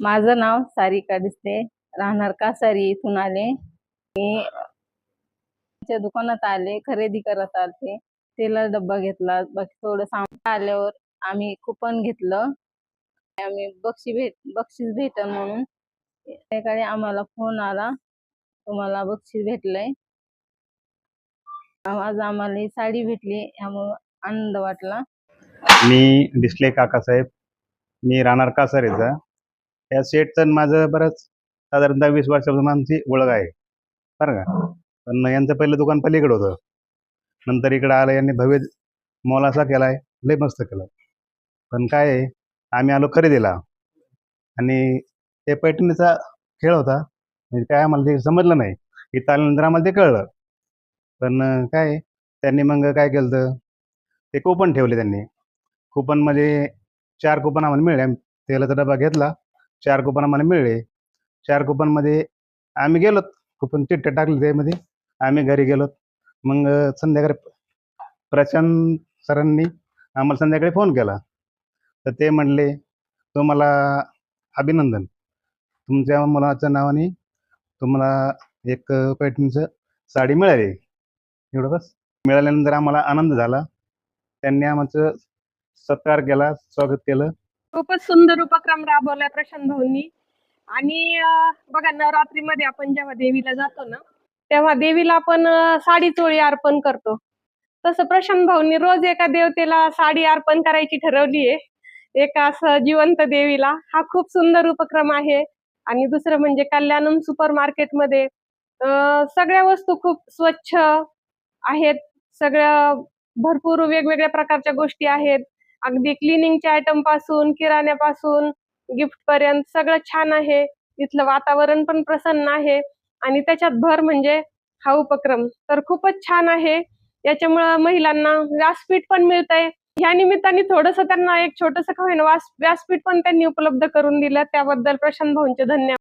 माझं नाव सारिका दिसते. राहणार कासारी इथून आले. मी दुकानात आले खरेदी करत आले तेला डब्बा घेतला. बाकी थोडं सामान आल्यावर आम्ही कुपन घेतलं. आम्ही बक्षी भेट बक्षीस भेटल म्हणून. त्याकडे आम्हाला फोन आला. तुम्हाला बक्षीस भेटलंय. आज आम्हाला साडी भेटली. यामुळे आनंद वाटला. मी डिस्ले काकासाहेब. मी राहणार कासारीचा. या सेटचं माझं बरंच साधारणतः वीस वर्षापासून आमची ओळख आहे. बरं का? पण यांचं पहिलं दुकान पलीकडे होतं. नंतर इकडं आलं यांनी भव्य मॉल असा केलाय लय मस्त केला पण काय आहे आम्ही आलो खरेदीला. आणि ते पैठणीचा खेळ होता. म्हणजे काय आम्हाला ते समजलं नाही. इथं आल्यानंतर आम्हाला ते कळलं. पण काय आहे, त्यांनी मग काय केलं तर ते कुपन ठेवले त्यांनी. कुपनमध्ये चार कुपन आम्हाला मिळले. तेलाचा डबा घेतला. चार कुपन आम्हाला मिळले. चार कुपनमध्ये आम्ही गेलो. कुपन चिठ्ठ्या टाकले त्यामध्ये. आम्ही घरी गेलो. मग संध्याकाळी प्रशांत सरांनी आम्हाला संध्याकाळी फोन केला. तर ते म्हणले तुम्हाला अभिनंदन. तुमच्या मुलाच्या नावाने तुम्हाला एक पैठणीचं साडी मिळाली. एवढं बस. मिळाल्यानंतर आम्हाला आनंद झाला. त्यांनी आमचं सत्कार केला स्वागत केलं. खूपच सुंदर उपक्रम राबवलाय प्रशांत भाऊंनी. आणि बघा नवरात्रीमध्ये आपण जेव्हा देवीला जातो ना तेव्हा देवीला आपण साडी चोळी अर्पण करतो. तसं प्रशांत भाऊंनी रोज एका देवतेला साडी अर्पण करायची ठरवली आहे. एका असं जिवंत देवीला. हा खूप सुंदर उपक्रम आहे. आणि दुसरं म्हणजे कल्याणम सुपर मार्केटमध्ये सगळ्या वस्तू खूप स्वच्छ आहेत. सगळ्या भरपूर वेगवेगळ्या प्रकारच्या गोष्टी आहेत. अगदी क्लिनिंगच्या आयटमपासून किराण्यापासून गिफ्ट पर्यंत सगळं छान आहे. इथलं वातावरण पण प्रसन्न आहे. आणि त्याच्यात भर म्हणजे हा उपक्रम तर खूपच छान आहे. याच्यामुळं महिलांना व्यासपीठ पण मिळतंय. ह्या निमित्ताने थोडस त्यांना एक छोटस होईना व्यासपीठ पण त्यांनी उपलब्ध करून दिलं. त्याबद्दल प्रशांत भाऊंचे धन्यवाद.